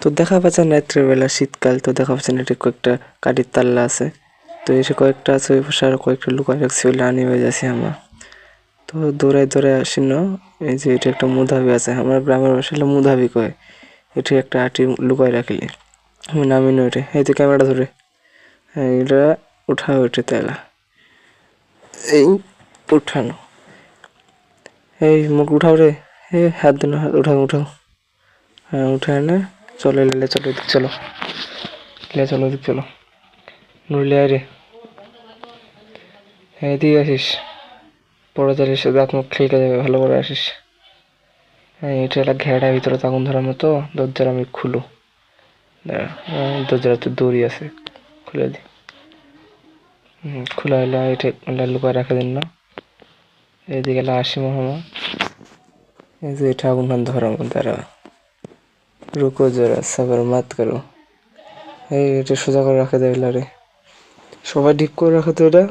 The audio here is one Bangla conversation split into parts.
তো দেখা পাচ্ছেন রাত্রেবেলা, শীতকাল, তো দেখা পাচ্ছেন এটা কয়েকটা কাঠির তাল্লা আছে। তো এসে কয়েকটা আছে, ওই পাশে আরও কয়েকটা লুকাই রাখছি ওই লানি হয়ে যাচ্ছি আমরা। তো দৌড়াই দৌড়াই আসি না, এই যে এটা একটা মুধাবি আছে, আমার গ্রামের হলো মুধাবি কয়। এটি একটা আটি লুকায় রাখলি। আমি নামি না ওইটা। এই তো ক্যামেরাটা ধরে। হ্যাঁ এটা উঠা ওইটা তেলা। এই উঠানো। এই মুখ উঠাও রে। এই হাত দিন উঠাও উঠাও। হ্যাঁ উঠে এনে চলো, লে চলো এদিক, চলো। লে, চলো, এদিক, চলো। নুরলে আয় রে। হ্যাঁ এদিকে আসিস। পরে তার এসে দাঁত মুখ খেলকে যাবে, ভালো করে আসিস। হ্যাঁ এটা একটা ঘেরাটার ভিতরে আগুন ধরার মতো। দরজার আমি খুলো দরজার তো দড়ি আছে। খুলে দি। খোলা হলে এটা লুকায় রাখা দিন না। এদিকে আসি মামা এই যে এটা আগুন ধরার মধ্যে রুকো জরা সাবার মাত করো। এই, এটা সোজা করে রাখে দেয় রে সবাই ডিপ করে রাখো তো এটা।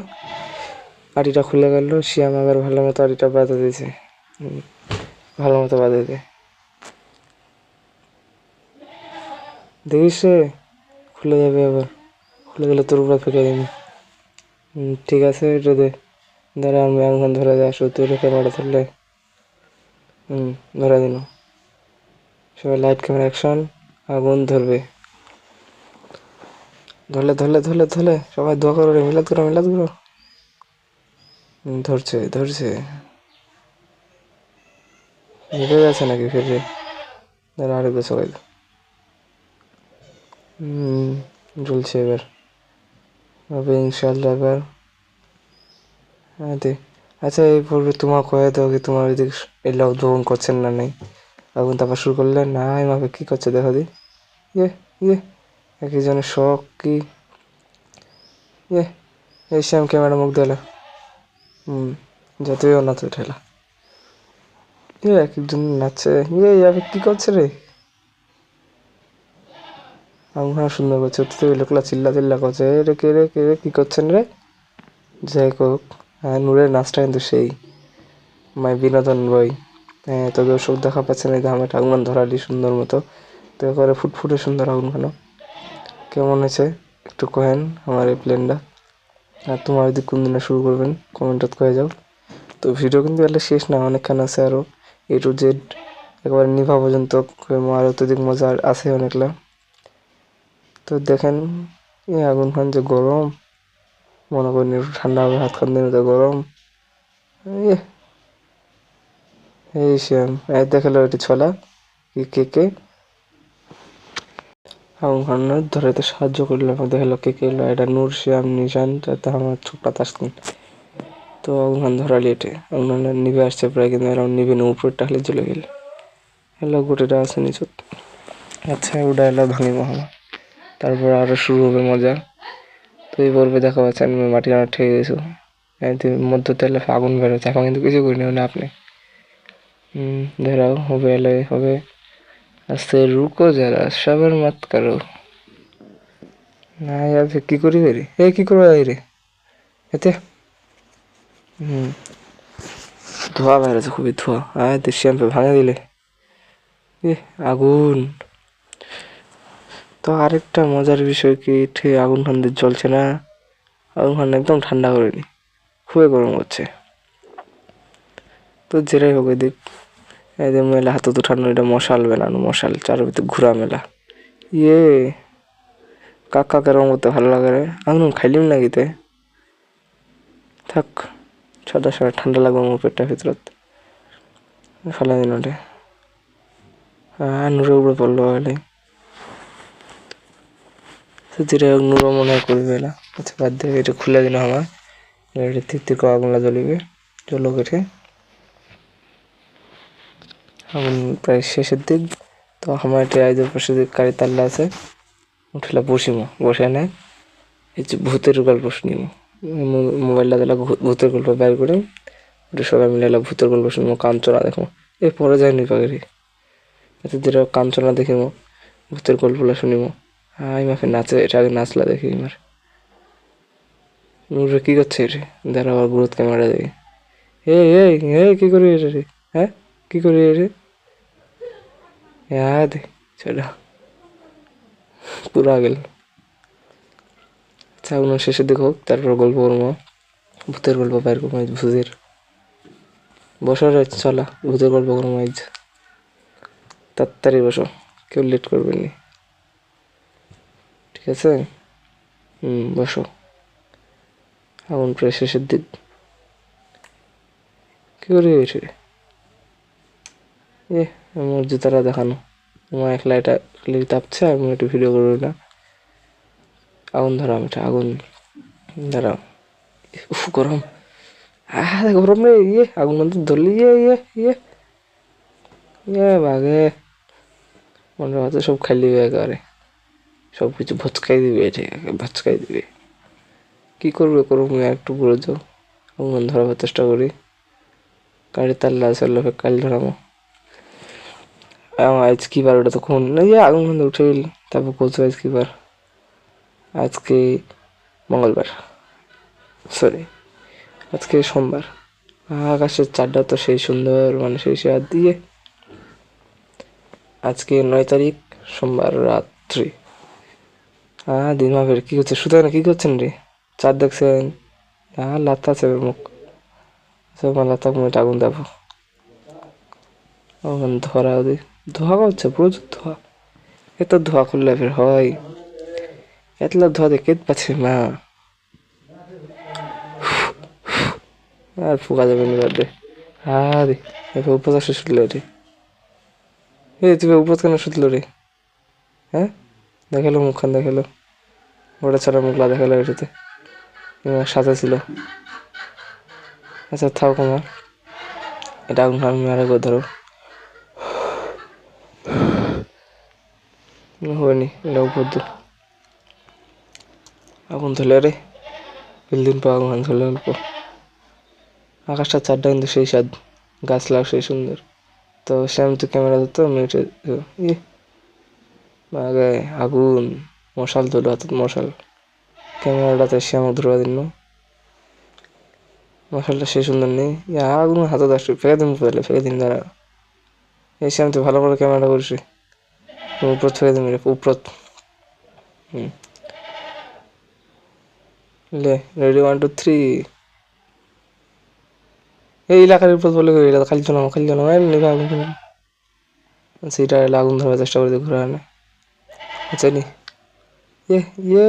আটিটা খুলে গেল, শিয়াম আবার ভালো মতো আটিটা বাঁধা দিয়েছে। ভালো মতো বাঁধা দে দেখিস খুলে যাবে আবার। খুলে গেলে তোর উপরে ফেলে দিবি। ঠিক আছে, এটা দে। দাঁড়া, আমি আগুন ধরে দেয় আসো তুই ক্যামেরাটা ধরলে। হুম ধরে দিন সবাই লাইট ক্যামেরা অ্যাকশন আগুন ধরবে। ধরলে ধরলে ধরলে ধরলে, সবাই দোয়া করো রে, মিলাদ করো মিলাদ করো। ধরছে ধরছে। নিভে গেছে নাকি ফিরে দাঁড়া আরেকবার সবাই। হুম জ্বলছে এবার। হবে ইনশাল্লাহ এবার। আচ্ছা এই পূর্বে তোমার কয়ে দাও কি তোমার এদিকে এলা উদ্ভাবন করছেন না নেই? আগুন তারপর শুরু করলে, না এভাবে কি করছে দেখো দি। ইয়ে ইয়ে একই জনের শখ কি? ইয়ে এই শ্যাম ক্যামেরা মুখ দিলা হুম, যতই তো ঠেলা ইয়ে এক একজন নাচছে ইয়ে ইয়াবে কি করছে রে? আগুন হ্যাঁ সুন্দর করছে তো ওই লোকলা চিল্লা চিল্লা করছে, "এ রে কে রে কে রে, কি করছেন রে? যাই হোক হ্যাঁ নূরের নাচটা কিন্তু সেই, মাই বিনোদন বই। হ্যাঁ তো দর্শক দেখা পাচ্ছেন এই ধামে আগুন ধরালি সুন্দর মতো। তো এবারে ফুটফুটে সুন্দর আগুন খানো কেমন হয়েছে? একটু কহেন আমার এই প্লেনটা আর তোমার যদি কোন দিনে শুরু করবেন? কমেন্টত কয়ে যাও। তো ভিডিও কিন্তু এলে শেষ না, অনেকখান আছে আরও এ টু জেড একেবারে নিভা পর্যন্ত আর অত্যধিক মজা আছে অনেকলা। তো দেখেন, এই আগুন খান যে গরম। মনে করেন একটু ঠান্ডা হবে হাত খান দিন তো গরম। ইয়ে এই শ্যাম, এই দেখাল এটি ছলা। কি, কে কে? আগুন খান্নার ধরাতে সাহায্য করল আমাকে দেখাল কে কে এলো এটা নূর, শ্যাম, নিশান তাতে আমার ছোট্টা তাসকিন তো আগুন খান ধরালি এটে। আগুন খান নিভে আসছে প্রায়, কিন্তু এরকম নিভে না, উপরে টাকলে চলে গেল। এলো গোটেটা আছে নিচত। আচ্ছা ওটা এলো ভাঙি মহামা তারপর আরও শুরু হবে মজা। তো এই পর্বে দেখা পাচ্ছে আমি মাটি রান্না ঠেকে গেছো। মধ্য তেলে আগুন বেরোচ্ছে, এখন কিন্তু কিছু করিনি আপনি। হুম ধরাও হবে আস্তে রুকো যারা, সবার মত করো না ইয়ার কি করি রে? এ, কি এই রে? এতে। হুম। ধোয়া বেরোচ্ছে খুবই ধোয়া। আয় তো শ্যাম্পে ভাঙে দিলে। এ, আগুন। তো আরেকটা মজার বিষয় কি, ঠিক আগুন ফান্দের জ্বলছে না? আগুন ফান্ড একদম ঠান্ডা করেনি। খুবই গরম হচ্ছে। তো যেটাই হোক এদিক যে মেলা, হাতে তো ঠান্ডা, এটা মশাল বেলানো মশাল চার ভিতরে ঘুরা মেলা। ইয়ে কাকা রঙ করতে ভালো লাগে রে। আমি খাইলিম না গিতে থাক ছটা সাড়ে ঠান্ডা লাগবে আমার পেটটা ভিতরত। ফেলা দিন ওটা হ্যাঁ নুরের উপরে পড়ল তো হোক নুরো মনে হয় করবে এলা আচ্ছা বাদ দিয়ে এটা খুলে দিন আমার। এটা তির করে আগুনলা জ্বলিবে। জ্বলো কেটে আগুন প্রায় শেষের দিক। তো আমার এটা আইদের পাশে গাড়ি তাল্লা আছে। উঠলা বসিমো। বসে নেয় এই যে ভূতের গল্প শুনিমো মোবাইলটা দিলা ভূতের গল্প বের করে ওটা সবাই মিলে এলা ভূতের গল্প শুনব, কাঞ্চনা দেখো এই পরে যায়নি পাগড়ি এত যেটা কাঞ্চনা দেখিমো ভূতের গল্পগুলো শুনিমো আই মাফে নাচে, এটা আগে নাচলা দেখি আমার নুরে কি করছে রে দাঁড়া আবার গুরুত ক্যামেরা দেখি। এই এই এই, কি করি এটা রে? হ্যাঁ? কি করি রে? দে চলো। পুরা গেল আচ্ছা উনার দিকে হোক, তারপর গল্প করব। ভূতের গল্প বাইর করব ভূতের। বসো রে, চলা, ভূতের গল্প করব আজ তাড়াতাড়ি বসো, কেউ লেট করবেন নি। ঠিক আছে? হুম, বসো। এখন প্রায় শেষের দিক। কি করে এ আমার জুতাটা দেখানো। আমার একলা এটা খালি তাপছে আমি একটু ভিডিও করব না। আগুন ধরাম এটা আগুন। দাঁড়াও। গরম। হ্যাঁ গরম রে ইয়ে আগুন মধ্যে ধরলি ইয়ে ইয়ে ইয়ে। ইয়ে বাঘে মনে হচ্ছে সব দিবে একেবারে। সব কিছু ভচকাই দিবে, এটা ভচকাই দিবে। কী করবে করব আমি একটু ঘুরে যাও আগুন ধরাবার চেষ্টা করি। গাড়ি তাল্লা আছে লোকে কাল ধরামো। কি ওটা তো কোন না ইয়ে আগুন বন্ধ উঠে গেল, তারপর কোথাও আজ কি আজকে মঙ্গলবার সরি আজকে সোমবার। আকাশের চারটা তো সেই সুন্দর মানে সেই সে দিয়ে। আজকে নয় তারিখ, সোমবার রাত্রি। হ্যাঁ দিন মাপের কি করছে? সুতরাং কী করছেন রে? চার দেখছেন? হ্যাঁ লাত্তা আছে মুখ। সব লাত্তা মুখে আগুন দেবো। ওখানে ধরা ওদের। ধোয়া করছে প্রচুর ধোয়া। এত ধোয়া করলে ফের হয়। এতলা ধোয়া দেখে পাচ্ছে না আর ফুকা যাবে না বাদে আরে, এবার উপর আসে শুনলো রে। এ তুই উপর কেন শুধলো রে? হ্যাঁ? দেখাল মুখখান, দেখাল। ওটা ছাড়া মুখলা দেখাল এটাতে সাথে ছিল আচ্ছা থাও তোমার এটা আগুন আমি আরেকবার ধরো। হয়নি এটা উপর দু আগুন ধরলে রে বিল্ডিং পা আগুন ধরলে অল্প আকাশটা চারটা কিন্তু সেই স্বাদ, গাছ লাগ সেই সুন্দর। তো শ্যাম তো ক্যামেরা ধরতো ই আগে আগুন, মশাল ধরলো হাতত মশাল। ক্যামেরাটাতে শ্যাম ধরবা দিন মশালটা সেই সুন্দর নেই। আগুন হাতত আসবে ফেঁকে দিন, ফেলে ফেঁকে দিন দাঁড়া এই শ্যাম তো ভালো করে ক্যামেরাটা করিস উপর দিন রে উপর লে রেডি ওয়ান টু থ্রি এই এলাকার উপর বলে এটা খালি জন্য খালি জন্য নিভা আগুন সেইটা আগুন ধরার চেষ্টা করে ঘুরে আনে আচ্ছা নি। ইয়ে ইয়ে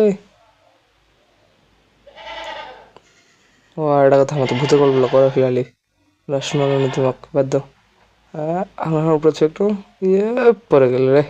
ও, আর একটা কথা আমাদের ভূতের গল্পগুলো করে ফিরালি নি তোমাকে বাদ দাও। আমার উপরে একটু ইয়ে পরে গেল রে।